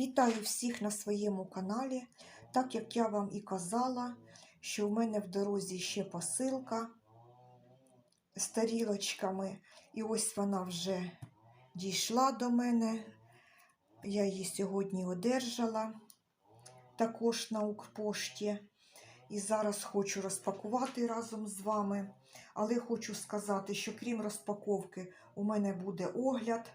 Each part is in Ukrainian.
Вітаю всіх на своєму каналі. Так як я вам і казала, що в мене в дорозі ще посилка з тарілочками. І ось вона вже дійшла до мене. Я її сьогодні одержала також на Укрпошті. І зараз хочу розпакувати разом з вами. Але хочу сказати, що крім розпаковки, у мене буде огляд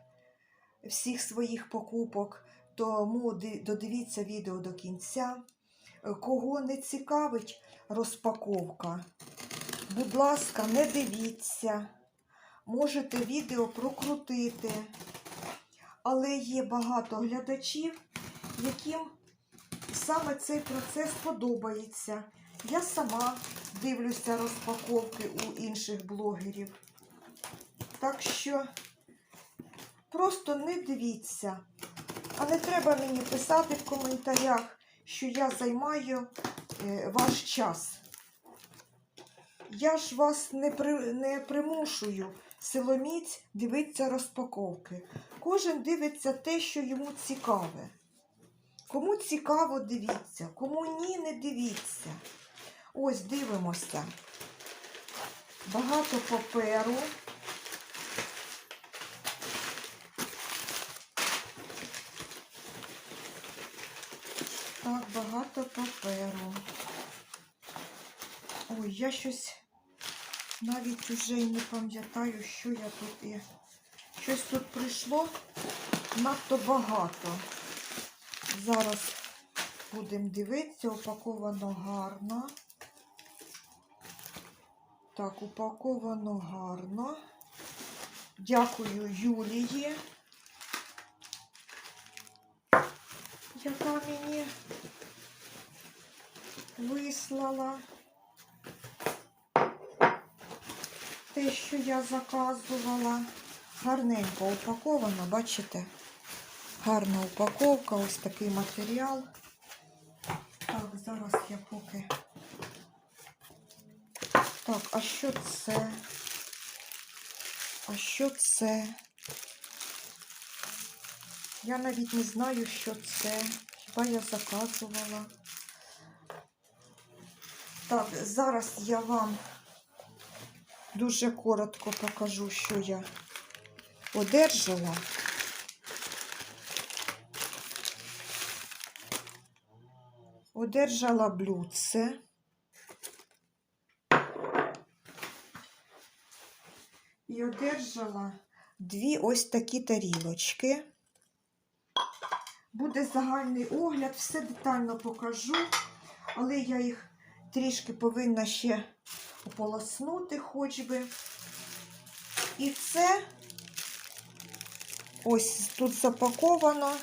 всіх своїх покупок. Тому додивіться відео до кінця. Е, Кого не цікавить розпаковка, будь ласка, не дивіться. Можете відео прокрутити. Але є багато глядачів, яким саме цей процес подобається. Я сама дивлюся розпаковки у інших блогерів. Так що просто не дивіться. А не треба мені писати в коментарях, що я займаю е, ваш час. Я ж вас не, при, не примушую силоміць дивитися розпаковки. Кожен дивиться те, що йому цікаве. Кому цікаво, дивіться, кому ні, не дивіться. Ось дивимося. Багато паперу. Так, багато паперу. Ой, я щось навіть уже й не пам'ятаю, що я тут і. Щось тут прийшло надто багато. Зараз будемо дивитися, упаковано гарно. Так, упаковано гарно. Дякую Юлії, яка мені вислала те, що я заказувала. Гарненько упаковано, бачите? Гарна упаковка, ось такий матеріал. Так, зараз я поки. Так, а що це? А що це? Я навіть не знаю, що це. Хіба я заказувала? Так, зараз я вам дуже коротко покажу, що я одержала. Одержала блюдце. І одержала дві ось такі тарілочки. Буде загальний огляд, все детально покажу, але я їх трішки повинна ще ополоснути хоч би. І це ось тут запаковано.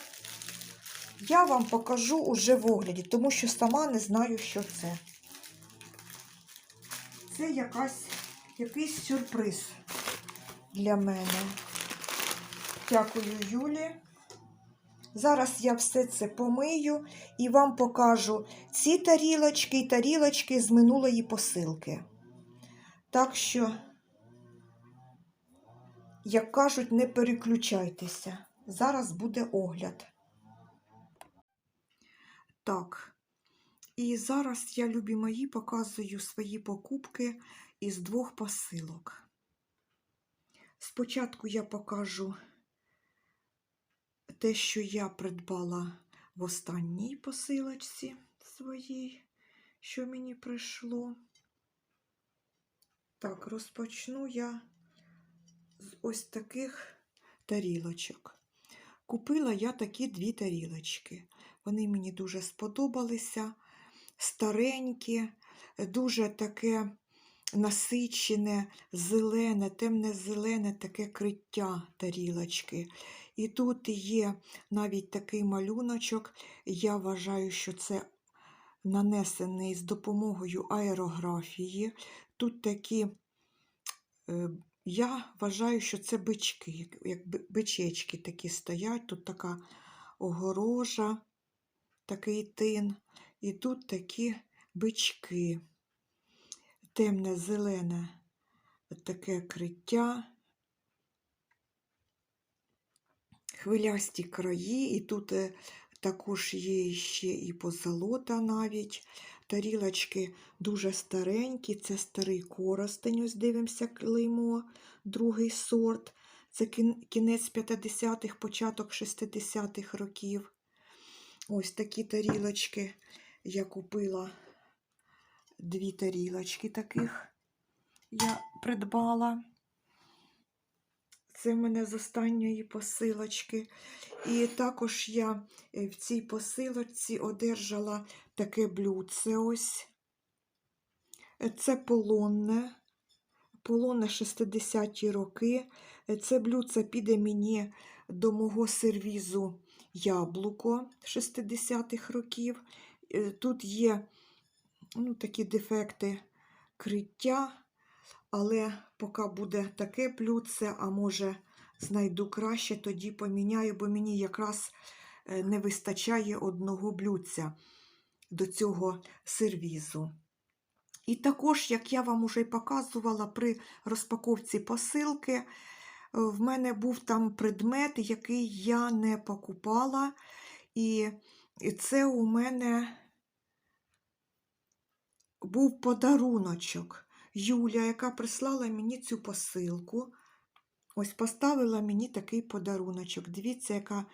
Я вам покажу уже в огляді, тому що сама не знаю, що це. Це якась, якийсь сюрприз для мене. Дякую, Юлі. Зараз я все це помию і вам покажу ці тарілочки і тарілочки з минулої посилки. Так що, як кажуть, не переключайтеся. Зараз буде огляд. Так, і зараз я, любі мої, показую свої покупки із двох посилок. Спочатку я покажу те, що я придбала в останній посилочці своїй, що мені прийшло. Так, розпочну я з ось таких тарілочок. Купила я такі дві тарілочки. Вони мені дуже сподобалися, старенькі, дуже таке насичене, зелене, темне-зелене таке криття тарілочки. І тут є навіть такий малюночок. Я вважаю, що це нанесений з допомогою аерографії. Тут такі, е, я вважаю, що це бички, як, бичечки такі стоять. Тут така огорожа, такий тин. І тут такі бички. Темне зелене таке криття. Хвилясті краї, і тут е, також є ще і позолота навіть. Тарілочки дуже старенькі, це старий коростень, ось дивимося клеймо, другий сорт. Це кінець 50-х, початок 60-х років. Ось такі тарілочки. Я купила дві тарілочки таких. Я придбала. Це в мене з останньої посилочки. І також я е, в цій посилочці одержала таке блюдце ось. Е, Це полонне. Полонне 60-ті роки. Е, Це блюдце піде мені до мого сервізу яблуко 60-х років. Тут є ну, такі дефекти криття, але поки буде таке блюдце, а може знайду краще, тоді поміняю, бо мені якраз е, не вистачає одного блюдця до цього сервізу. І також, як я вам уже показувала при розпаковці посилки, е, в мене був там предмет, який я не покупала, і це у мене був подаруночок. Юля, яка прислала мені цю посилку, ось поставила мені такий подаруночок. Дивіться, яка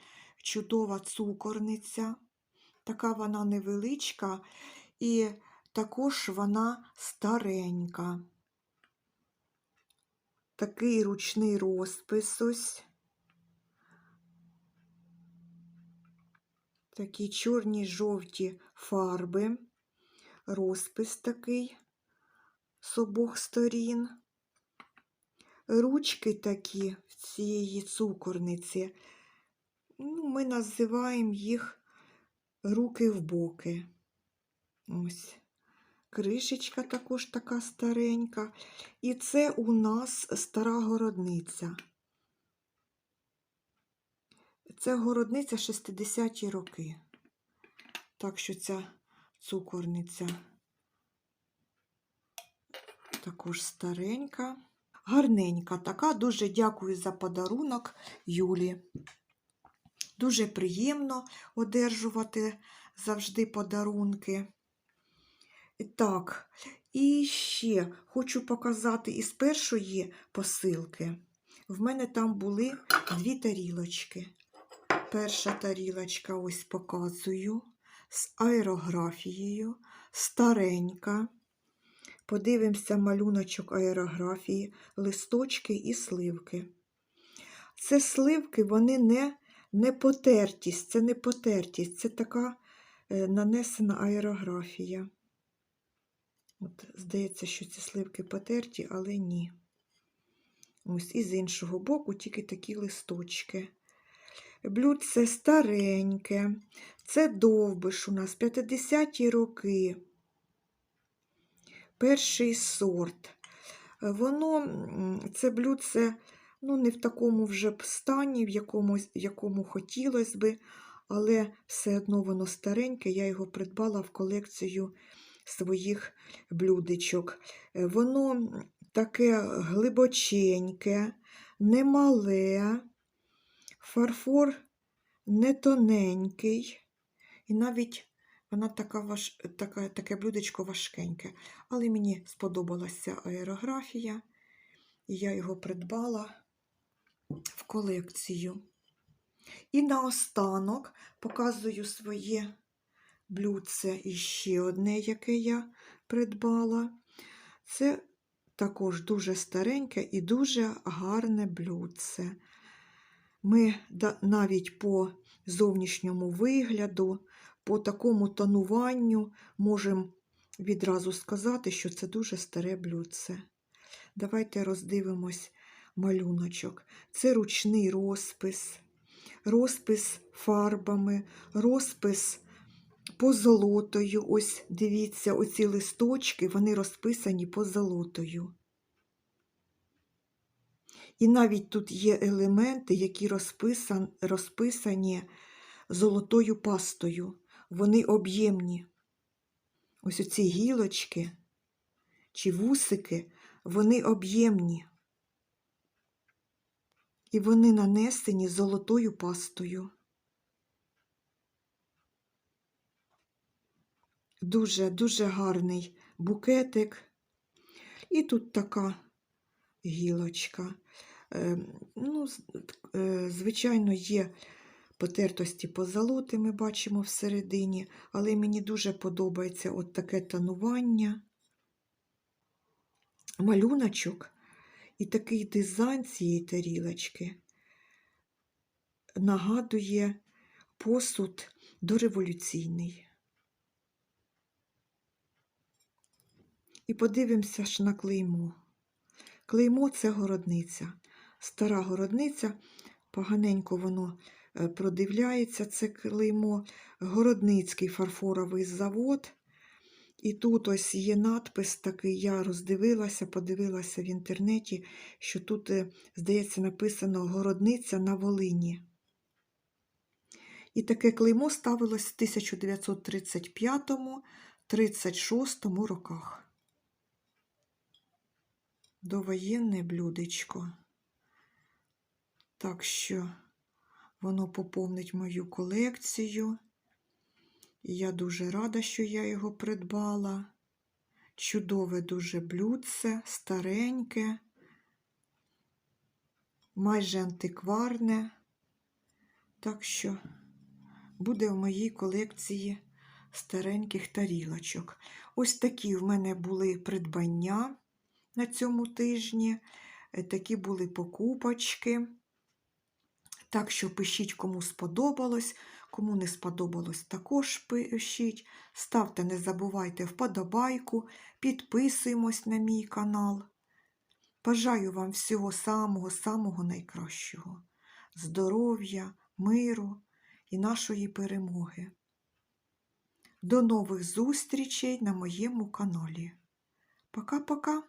чудова цукорниця. Така вона невеличка, і також вона старенька. Такий ручний розпис ось. Такі чорні жовті фарби. Розпис такий з обох сторін. Ручки такі в цієї цукорниці. Ну, ми називаємо їх руки в боки. Ось. Кришечка також така старенька. І це у нас стара городниця. Це городниця 60-ті роки. Так що ця цукорниця також старенька. Гарненька така. Дуже дякую за подарунок Юлі. Дуже приємно одержувати завжди подарунки. Так, і ще хочу показати із першої посилки. В мене там були дві тарілочки. Перша тарілочка, ось показую, з аерографією, старенька. Подивимося малюночок аерографії, листочки і сливки. Це сливки, вони не, не потертість, це не потертість, це така е, нанесена аерографія. От, здається, що ці сливки потерті, але ні. Ось і з іншого боку тільки такі листочки. Блюдце стареньке, це довбиш у нас 50-ті роки. Перший сорт. Воно, це блюдце, ну, не в такому вже стані, в якому, якому хотілося би, але все одно воно стареньке. Я його придбала в колекцію своїх блюдечок. Воно таке глибоченьке, немале, фарфор не тоненький, і навіть вона така важ... така, таке блюдечко важкеньке. Але мені сподобалася аерографія, і я його придбала в колекцію. І наостанок показую своє блюдце і ще одне, яке я придбала. Це також дуже стареньке і дуже гарне блюдце. Ми навіть по зовнішньому вигляду, по такому тонуванню можемо відразу сказати, що це дуже старе блюдце. Давайте роздивимось малюночок. Це ручний розпис, розпис фарбами, розпис позолотою. Ось дивіться, оці листочки, вони розписані позолотою. І навіть тут є елементи, які розписан, розписані золотою пастою. Вони об'ємні. Ось оці гілочки чи вусики, вони об'ємні. І вони нанесені золотою пастою. Дуже, дуже гарний букетик. І тут така гілочка. Е, ну, е, звичайно, є потертості позолоти, ми бачимо всередині, але мені дуже подобається от таке тонування, малюночок і такий дизайн цієї тарілочки нагадує посуд дореволюційний. І подивимося ж на клеймо. Клеймо це городниця. Стара городниця, поганенько воно продивляється, це клеймо. Городницький фарфоровий завод. І тут ось є надпис такий, я роздивилася, подивилася в інтернеті, що тут, е, здається, написано Городниця на Волині. І таке клеймо ставилось в 1935-36 роках. Довоєнне блюдечко. Так що воно поповнить мою колекцію. І я дуже рада, що я його придбала. Чудове дуже блюдце, стареньке, майже антикварне. Так що буде в моїй колекції стареньких тарілочок. Ось такі в мене були придбання на цьому тижні. Е, Такі були покупочки. Так що пишіть, кому сподобалось, кому не сподобалось, також пишіть. Ставте, не забувайте вподобайку, підписуємось на мій канал. Бажаю вам всього самого-самого найкращого. Здоров'я, миру і нашої перемоги. До нових зустрічей на моєму каналі. Пока-пока!